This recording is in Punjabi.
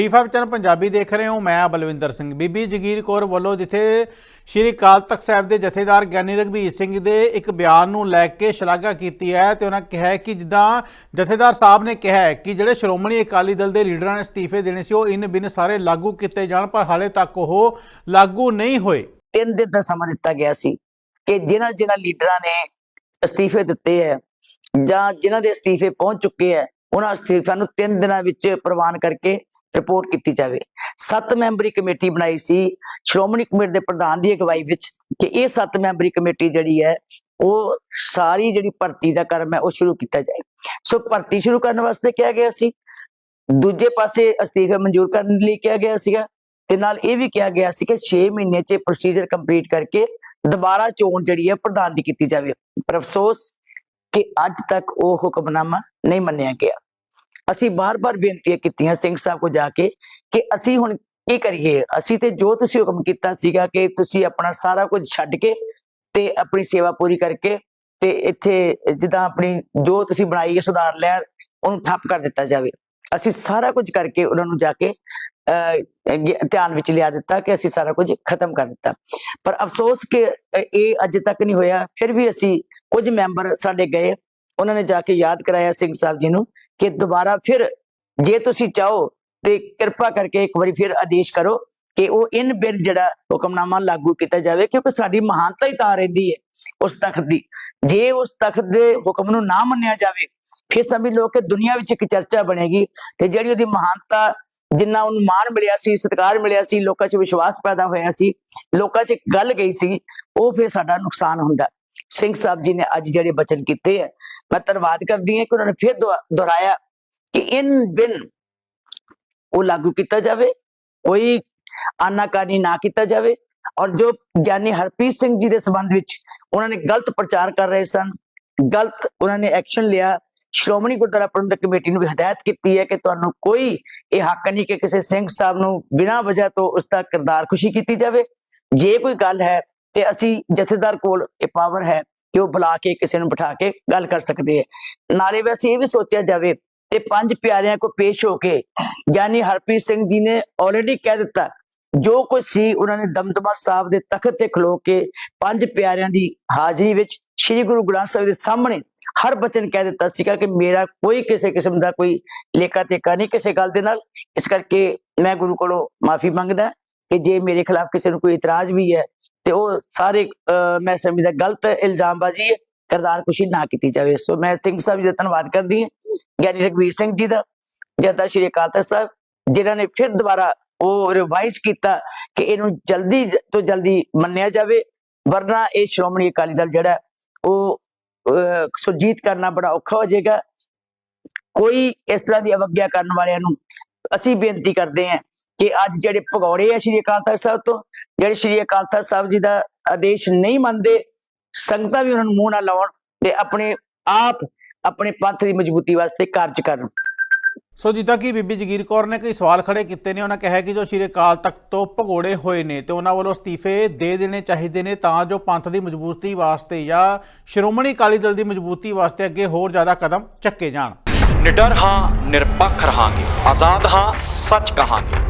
ਡੀ5 ਚੈਨਲ ਪੰਜਾਬੀ ਦੇਖ ਰਹੇ ਹੋ, ਮੈਂ ਬਲਵਿੰਦਰ ਸਿੰਘ। ਬੀਬੀ ਜਗੀਰ ਕੌਰ ਵੱਲੋਂ ਜਿੱਥੇ ਸ਼੍ਰੀ ਅਕਾਲ ਤਖਤ ਸਾਹਿਬ ਦੇ ਜਥੇਦਾਰ ਗਿਆਨੀ ਰਘਬੀਰ ਸਿੰਘ ਦੇ ਇੱਕ ਬਿਆਨ ਨੂੰ ਲੈ ਕੇ ਸ਼ਲਾਘਾ ਕੀਤੀ ਹੈ ਤੇ ਉਹਨਾਂ ਕਿਹਾ ਕਿ ਜਿੱਦਾਂ ਜਥੇਦਾਰ ਸਾਹਿਬ ਨੇ ਕਿਹਾ ਹੈ ਕਿ ਜਿਹੜੇ ਸ਼੍ਰੋਮਣੀ ਅਕਾਲੀ ਦਲ ਦੇ ਲੀਡਰਾਂ ਨੇ ਅਸਤੀਫੇ ਦੇਣੇ ਸੀ, ਉਹ ਇਨ ਬਿਨ ਸਾਰੇ ਲਾਗੂ ਕੀਤੇ ਜਾਣ, ਪਰ ਹਾਲੇ ਤੱਕ ਉਹ ਲਾਗੂ ਨਹੀਂ ਹੋਏ। ਤਿੰਨ ਦਿਨ ਦਾ ਸਮਾਂ ਦਿੱਤਾ ਗਿਆ ਸੀ ਕਿ ਜਿਨ੍ਹਾਂ ਜਿਨ੍ਹਾਂ ਲੀਡਰਾਂ ਨੇ ਅਸਤੀਫੇ ਦਿੱਤੇ ਹੈ ਜਾਂ ਜਿਨ੍ਹਾਂ ਦੇ ਅਸਤੀਫੇ ਪਹੁੰਚ ਚੁੱਕੇ ਹੈ, ਉਹਨਾਂ ਅਸਤੀਫਿਆਂ ਨੂੰ ਤਿੰਨ ਦਿਨਾਂ ਵਿੱਚ ਪ੍ਰਵਾਨ ਕਰਕੇ ਰਿਪੋਰਟ ਕੀਤੀ ਜਾਵੇ। ਸੱਤ ਮੈਂਬਰੀ ਕਮੇਟੀ ਬਣਾਈ ਸੀ। ਸ਼੍ਰੋਮਣੀ ਕਮੇਟੀ ਦੇ ਪ੍ਰਧਾਨ ਦੀ ਅਗਵਾਈ ਵਿੱਚ ਕਿ ਇਹ ਸੱਤ ਮੈਂਬਰੀ ਕਮੇਟੀ ਜਿਹੜੀ ਹੈ, ਉਹ ਸਾਰੀ ਜਿਹੜੀ ਭਰਤੀ ਦਾ ਕਰਮ ਹੈ, ਉਹ ਸ਼ੁਰੂ ਕੀਤਾ ਜਾਏ। ਸੋ ਭਰਤੀ ਸ਼ੁਰੂ ਕਰਨ ਵਾਸਤੇ ਕਿਹਾ ਗਿਆ ਸੀ। ਦੂਜੇ ਪਾਸੇ ਅਸਤੀਫੇ ਮਨਜ਼ੂਰ ਕਰਨ ਲਈ ਕਿਹਾ ਗਿਆ ਸੀਗਾ। ਤੇ ਨਾਲ ਇਹ ਵੀ ਕਿਹਾ ਗਿਆ ਸੀ ਕਿ 6 ਮਹੀਨੇ 'ਚ ਪ੍ਰੋਸੀਜਰ ਕੰਪਲੀਟ ਕਰਕੇ ਦੁਬਾਰਾ ਚੋਣ ਜਿਹੜੀ ਹੈ ਪ੍ਰਧਾਨ ਦੀ ਕੀਤੀ ਜਾਵੇ। ਪਰ ਅਫਸੋਸ ਕਿ ਅੱਜ ਤੱਕ ਉਹ ਹੁਕਮਨਾਮਾ ਨਹੀਂ ਮੰਨਿਆ ਗਿਆ। ਅਸੀਂ ਬਾਰ-ਬਾਰ ਬੇਨਤੀਆਂ ਕੀਤੀਆਂ ਸਿੰਘ ਸਾਹਿਬ ਕੋ ਜਾ ਕੇ ਕਿ ਅਸੀਂ ਹੁਣ ਕੀ ਕਰੀਏ? ਅਸੀਂ ਤੇ ਜੋ ਤੁਸੀਂ ਹੁਕਮ ਕੀਤਾ ਸੀਗਾ ਕਿ ਤੁਸੀਂ ਆਪਣਾ ਸਾਰਾ ਕੁਝ ਛੱਡ ਕੇ ਤੇ ਆਪਣੀ ਸੇਵਾ ਪੂਰੀ ਕਰਕੇ ਤੇ ਇੱਥੇ ਜਿੱਦਾਂ ਆਪਣੀ ਜੋ ਤੁਸੀਂ ਬਣਾਈ ਹੈ ਸੁਧਾਰ ਲਹਿਰ ਉਹਨੂੰ ਠੱਪ ਕਰ ਦਿੱਤਾ ਜਾਵੇ। ਅਸੀਂ ਸਾਰਾ ਕੁਝ ਕਰਕੇ ਉਹਨਾਂ ਨੂੰ ਜਾ ਕੇ ਅਹ, ਧਿਆਨ ਵਿੱਚ ਲਿਆ ਦਿੱਤਾ ਕਿ ਅਸੀਂ ਸਾਰਾ ਕੁਝ ਖਤਮ ਕਰ ਦਿੱਤਾ। ਪਰ ਅਫਸੋਸ ਕਿ ਇਹ ਅਜੇ ਤੱਕ ਨਹੀਂ ਹੋਇਆ। ਫਿਰ ਵੀ ਅਸੀਂ ਕੁਝ ਮੈਂਬਰ ਸਾਡੇ ਗਏ ਉਹਨਾਂ ਨੇ ਜਾ ਕੇ ਯਾਦ ਕਰਾਇਆ ਸਿੰਘ ਸਾਹਿਬ ਜੀ ਨੂੰ ਕਿ ਦੁਬਾਰਾ ਫਿਰ ਜੇ ਤੁਸੀਂ ਚਾਹੋ ਤੇ ਕਿਰਪਾ ਕਰਕੇ ਇੱਕ ਵਾਰੀ ਫਿਰ ਆਦੇਸ਼ ਕਰੋ ਕਿ ਉਹ ਇਨ ਬਿਨ ਜਿਹੜਾ ਹੁਕਮਨਾਮਾ ਲਾਗੂ ਕੀਤਾ ਜਾਵੇ, ਕਿਉਂਕਿ ਸਾਡੀ ਮਹਾਨਤਾ ਹੀ ਤਾਂ ਰਹਿੰਦੀ ਹੈ ਉਸ ਤਖਤ ਦੀ। ਜੇ ਉਸ ਤਖਤ ਦੇ ਹੁਕਮ ਨੂੰ ਨਾ ਮੰਨਿਆ ਜਾਵੇ, ਫਿਰ ਸਮਝ ਲਓ ਕਿ ਦੁਨੀਆ ਵਿੱਚ ਇੱਕ ਚਰਚਾ ਬਣੇਗੀ ਤੇ ਜਿਹੜੀ ਉਹਦੀ ਮਹਾਨਤਾ ਜਿੰਨਾ ਉਹਨੂੰ ਮਾਣ ਮਿਲਿਆ ਸੀ, ਸਤਿਕਾਰ ਮਿਲਿਆ ਸੀ, ਲੋਕਾਂ 'ਚ ਵਿਸ਼ਵਾਸ ਪੈਦਾ ਹੋਇਆ ਸੀ, ਲੋਕਾਂ 'ਚ ਗੱਲ ਗਈ ਸੀ, ਉਹ ਫਿਰ ਸਾਡਾ ਨੁਕਸਾਨ ਹੁੰਦਾ। ਸਿੰਘ ਸਾਹਿਬ ਜੀ ਨੇ ਅੱਜ ਜਿਹੜੇ ਬਚਨ ਕੀਤੇ ਹੈ ਮੈਂ ਧੰਨਵਾਦ ਕਰਦੀ ਹਾਂ ਕਿ ਉਹਨਾਂ ਨੇ ਫਿਰ ਦੁਹਾ- ਦੁਹਰਾਇਆ ਕਿ ਇਨ ਬਿਨ ਉਹ ਲਾਗੂ ਕੀਤਾ ਜਾਵੇ, ਕੋਈ ਆਨਾਕਾਨੀ ਨਾ ਕੀਤਾ ਜਾਵੇ ਔਰ ਜੋ ਗਿਆਨੀ ਹਰਪ੍ਰੀਤ ਸਿੰਘ ਜੀ ਦੇ ਸੰਬੰਧ ਵਿੱਚ ਉਹਨਾਂ ਨੇ ਗਲਤ ਪ੍ਰਚਾਰ ਕਰ ਰਹੇ ਸਨ, ਗਲਤ ਉਹਨਾਂ ਨੇ ਐਕਸ਼ਨ ਲਿਆ, ਸ਼੍ਰੋਮਣੀ ਗੁਰਦੁਆਰਾ ਪ੍ਰਬੰਧਕ ਕਮੇਟੀ ਨੂੰ ਵੀ ਹਦਾਇਤ ਕੀਤੀ ਹੈ ਕਿ ਤੁਹਾਨੂੰ ਕੋਈ ਇਹ ਹੱਕ ਨਹੀਂ ਕਿ ਕਿਸੇ ਸਿੰਘ ਸਾਹਿਬ ਨੂੰ ਬਿਨਾਂ ਵਜ੍ਹਾ ਤੋਂ ਉਸ ਦਾ ਕਿਰਦਾਰ ਖੁਸ਼ੀ ਕੀਤੀ ਜਾਵੇ। ਜੇ ਕੋਈ ਗੱਲ ਹੈ ਤੇ ਅਸੀਂ ਜਥੇਦਾਰ ਕੋਲ ਇਹ ਪਾਵਰ ਹੈ ਕਿ ਉਹ ਬੁਲਾ ਕੇ ਕਿਸੇ ਨੂੰ ਬਿਠਾ ਕੇ ਗੱਲ ਕਰ ਸਕਦੇ ਹੈ। ਨਾਲੇ ਵੈਸੇ ਇਹ ਵੀ ਸੋਚਿਆ ਜਾਵੇ ਤੇ ਪੰਜ ਪਿਆਰਿਆਂ ਕੋ ਪੇਸ਼ ਹੋ ਕੇ ਗਿਆਨੀ ਹਰਪ੍ਰੀਤ ਸਿੰਘ ਜੀ ਨੇ ਆਲਰੇਡੀ ਕਹਿ ਦਿੱਤਾ, ਜੋ ਕੁਝ ਸੀ ਉਹਨਾਂ ਨੇ ਦਮਦਮਾ ਸਾਹਿਬ ਦੇ ਤਖਤ ਤੇ ਖਲੋ ਕੇ ਪੰਜ ਪਿਆਰਿਆਂ ਦੀ ਹਾਜ਼ਰੀ ਵਿੱਚ ਸ੍ਰੀ ਗੁਰੂ ਗ੍ਰੰਥ ਸਾਹਿਬ ਦੇ ਸਾਹਮਣੇ ਹਰ ਬਚਨ ਕਹਿ ਦਿੱਤਾ ਸੀਗਾ ਕਿ ਮੇਰਾ ਕੋਈ ਕਿਸੇ ਕਿਸਮ ਦਾ ਕੋਈ ਲੇਖਾ ਤੇਕਾ ਨਹੀਂ ਕਿਸੇ ਗੱਲ ਦੇ ਨਾਲ। ਇਸ ਕਰਕੇ ਮੈਂ ਗੁਰੂ ਕੋਲੋਂ ਮਾਫੀ ਮੰਗਦਾ ਕਿ ਜੇ ਮੇਰੇ ਖਿਲਾਫ ਕਿਸੇ ਨੂੰ ਕੋਈ ਇਤਰਾਜ਼ ਵੀ ਹੈ ਤੇ ਉਹ ਸਾਰੇ ਅਹ, ਮੈਂ ਸਮਝਦਾ ਗਲਤ ਇਲਜ਼ਾਮਬਾਜ਼ੀ ਹੈ ਕਰਦਾਰ ਕੁਸ਼ੀ ਨਾ ਕੀਤੀ ਜਾਵੇ। ਸੋ ਮੈਂ ਸਿੰਘ ਸਾਹਿਬ ਜੀ ਦਾ ਧੰਨਵਾਦ ਕਰਦੀ ਹਾਂ ਗਿਆਨੀ ਰਘਵੀਰ ਸਿੰਘ ਜੀ ਦਾ ਜਦਾ ਸ਼੍ਰੀ ਅਕਾਲ ਤਖਤ ਸਾਹਿਬ ਜਿਨ੍ਹਾਂ ਨੇ ਫਿਰ ਦੁਬਾਰਾ ਉਹ ਰਿਵਾਈਜ਼ ਕੀਤਾ ਕਿ ਇਹਨੂੰ ਜਲਦੀ ਤੋਂ ਜਲਦੀ ਮੰਨਿਆ ਜਾਵੇ ਵਰਨਾ ਇਹ ਸ਼੍ਰੋਮਣੀ ਅਕਾਲੀ ਦਲ ਜਿਹੜਾ ਉਹ ਅਹ, ਸੁਰਜੀਤ ਕਰਨਾ ਬੜਾ ਔਖਾ ਹੋ ਜਾਏਗਾ। ਕੋਈ ਇਸ ਤਰ੍ਹਾਂ ਦੀ ਅਵਗਿਆ ਕਰਨ ਵਾਲਿਆਂ ਨੂੰ ਅਸੀਂ ਬੇਨਤੀ ਕਰਦੇ ਹਾਂ ਕਿ ਅੱਜ ਜਿਹੜੇ ਭਗੌੜੇ ਆ ਸ਼੍ਰੀ ਅਕਾਲ ਤਖਤ ਸਾਹਿਬ ਤੋਂ ਜਿਹੜੇ ਸ਼੍ਰੀ ਅਕਾਲ ਤਖਤ ਸਾਹਿਬ ਜੀ ਦਾ ਆਦੇਸ਼ ਨਹੀਂ ਮੰਨਦੇ ਸੰਗਤਾਂ ਵੀ ਉਹਨਾਂ ਨੂੰ ਮੂੰਹ ਨਾ ਲਾਉਣ ਤੇ ਆਪਣੇ ਆਪ ਆਪਣੇ ਪੰਥ ਦੀ ਮਜ਼ਬੂਤੀ ਵਾਸਤੇ ਕਾਰਜ ਕਰਨ। ਸੋ ਜਿੱਦਾਂ ਕਿ ਬੀਬੀ ਜਗੀਰ ਕੌਰ ਨੇ ਕਈ ਸਵਾਲ ਖੜੇ ਕੀਤੇ ਨੇ ਉਹਨਾਂ ਕਿਹਾ ਕਿ ਜੋ ਸ਼੍ਰੀ ਅਕਾਲ ਤਖਤ ਤੋਂ ਭਗੋੜੇ ਹੋਏ ਨੇ ਤੇ ਉਹਨਾਂ ਵੱਲੋਂ ਅਸਤੀਫੇ ਦੇ ਦੇਣੇ ਚਾਹੀਦੇ ਨੇ ਤਾਂ ਜੋ ਪੰਥ ਦੀ ਮਜ਼ਬੂਤੀ ਵਾਸਤੇ ਜਾਂ ਸ਼੍ਰੋਮਣੀ ਅਕਾਲੀ ਦਲ ਦੀ ਮਜ਼ਬੂਤੀ ਵਾਸਤੇ ਅੱਗੇ ਹੋਰ ਜ਼ਿਆਦਾ ਕਦਮ ਚੱਕੇ ਜਾਣ। ਨਿਡਰ ਹਾਂ ਨਿਰਪੱਖ ਰਹਾਂਗੇ ਆਜ਼ਾਦ ਹਾਂ ਸੱਚ ਕਹਾਂਗੇ।